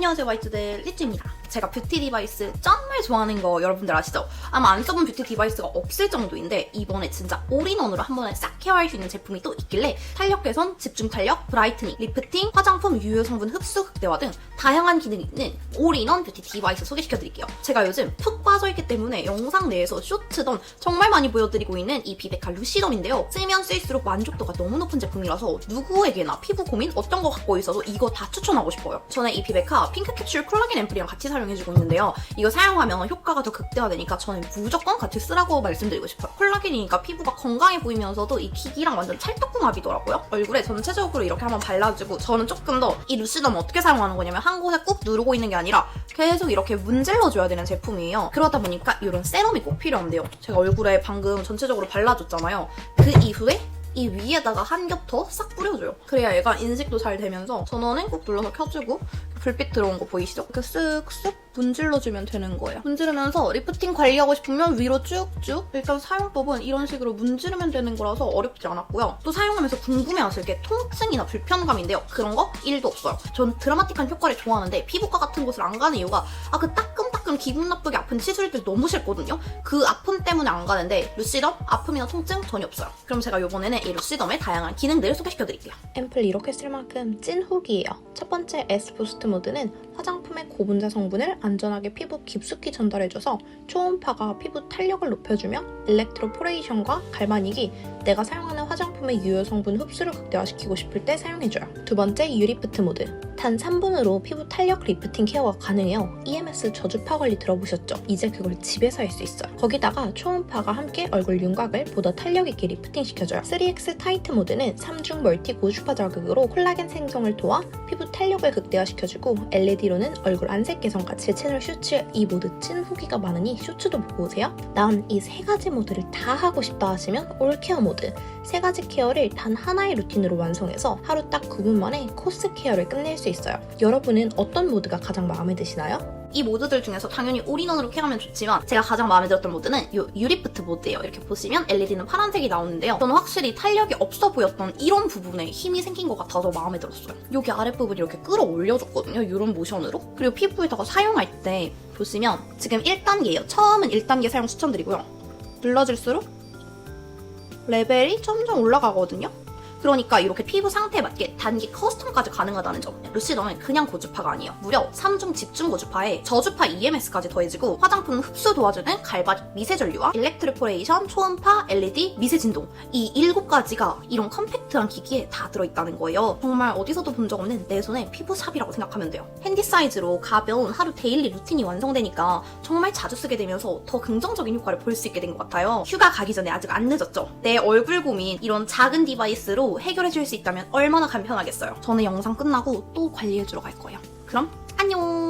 안녕하세요 화이트들 리찌입니다. 제가 뷰티 디바이스 정말 좋아하는 거 여러분들 아시죠? 아마 안 써본 뷰티 디바이스가 없을 정도인데 이번에 진짜 올인원으로 한 번에 싹 케어할 수 있는 제품이 또 있길래 탄력 개선, 집중 탄력, 브라이트닝, 리프팅, 화장품 유효 성분 흡수 극대화 등 다양한 기능이 있는 올인원 뷰티 디바이스 소개시켜드릴게요. 제가 요즘 푹 빠져있기 때문에 영상 내에서 쇼츠던 정말 많이 보여드리고 있는 이 비베카 루시덤인데요. 쓰면 쓸수록 만족도가 너무 높은 제품이라서 누구에게나 피부 고민 어떤 거 갖고 있어도 이거 다 추천하고 싶어요. 저는 이 비베카 핑크 캡슐 콜라겐 앰플이랑 같이 사용해주고 있는데요. 이거 사용하면 효과가 더 극대화되니까 저는 무조건 같이 쓰라고 말씀드리고 싶어요. 콜라겐이니까 피부가 건강해 보이면서도 이 킥이랑 완전 찰떡궁합이더라고요. 얼굴에 전체적으로 이렇게 한번 발라주고 저는 조금 더 이 루시덤 어떻게 사용하는 거냐면 한 곳에 꾹 누르고 있는 게 아니라 계속 이렇게 문질러줘야 되는 제품이에요. 그러다 보니까 이런 세럼이 꼭 필요한데요. 제가 얼굴에 방금 전체적으로 발라줬잖아요. 그 이후에 이 위에다가 한 겹 더 싹 뿌려줘요. 그래야 얘가 인식도 잘 되면서 전원은 꾹 눌러서 켜주고 불빛 들어온 거 보이시죠? 이렇게 쓱쓱 문질러주면 되는 거예요. 문지르면서 리프팅 관리하고 싶으면 위로 쭉쭉 일단 사용법은 이런 식으로 문지르면 되는 거라서 어렵지 않았고요. 또 사용하면서 궁금해하실 게 통증이나 불편감인데요. 그런 거 1도 없어요. 전 드라마틱한 효과를 좋아하는데 피부과 같은 곳을 안 가는 이유가 아그 따끔 따끔 기분 나쁘게 아픈 치수리들 너무 싫거든요. 그 아픔 때문에 안 가는데 루시덤 아픔이나 통증 전혀 없어요. 그럼 제가 이번에는 이 루시덤의 다양한 기능들을 소개시켜 드릴게요. 앰플 이렇게 쓸 만큼 찐 후기예요. 첫 번째 S 부스트 모드는 화장품의 고분자 성분을 안전하게 피부 깊숙이 전달해줘서 초음파가 피부 탄력을 높여주며 일렉트로포레이션과 갈바닉이 내가 사용하는 화장품의 유효 성분 흡수를 극대화시키고 싶을 때 사용해줘요. 두 번째 유리프트 모드. 단 3분으로 피부 탄력 리프팅 케어가 가능해요. EMS 저주파 관리 들어보셨죠? 이제 그걸 집에서 할 수 있어요. 거기다가 초음파가 함께 얼굴 윤곽을 보다 탄력 있게 리프팅 시켜줘요. 3X 타이트 모드는 3중 멀티 고주파 자극으로 콜라겐 생성을 도와 피부 탄력을 극대화시켜주고 LED로는 얼굴 안색 개선과 제 채널 쇼츠 이 모드 찐 후기가 많으니 쇼츠도 보고 오세요. 난 이 세 가지 모드를 다 하고 싶다 하시면 올케어 모드 세 가지 케어를 단 하나의 루틴으로 완성해서 하루 딱 9분 만에 코스 케어를 끝낼 수 있어요. 여러분은 어떤 모드가 가장 마음에 드시나요? 이 모드들 중에서 당연히 올인원으로 케어하면 좋지만 제가 가장 마음에 들었던 모드는 이 유리프트 모드예요. 이렇게 보시면 LED는 파란색이 나오는데요. 저는 확실히 탄력이 없어 보였던 이런 부분에 힘이 생긴 것 같아서 마음에 들었어요. 여기 아랫부분이 이렇게 끌어올려줬거든요. 이런 모션으로. 그리고 피부에다가 사용할 때 보시면 지금 1단계예요. 처음은 1단계 사용 추천드리고요. 눌러줄수록 레벨이 점점 올라가거든요. 그러니까 이렇게 피부 상태에 맞게 단기 커스텀까지 가능하다는 점. 루시덤은 그냥 고주파가 아니에요. 무려 3중 집중 고주파에 저주파 EMS까지 더해지고 화장품 흡수 도와주는 갈바리 미세 전류와 일렉트로포레이션, 초음파, LED, 미세 진동 이 7가지가 이런 컴팩트한 기기에 다 들어있다는 거예요. 정말 어디서도 본 적 없는 내 손의 피부샵이라고 생각하면 돼요. 핸디 사이즈로 가벼운 하루 데일리 루틴이 완성되니까 정말 자주 쓰게 되면서 더 긍정적인 효과를 볼 수 있게 된 것 같아요. 휴가 가기 전에 아직 안 늦었죠? 내 얼굴 고민 이런 작은 디바이스 로 해결해 줄 수 있다면 얼마나 간편하겠어요. 저는 영상 끝나고 또 관리해 주러 갈 거예요. 그럼 안녕!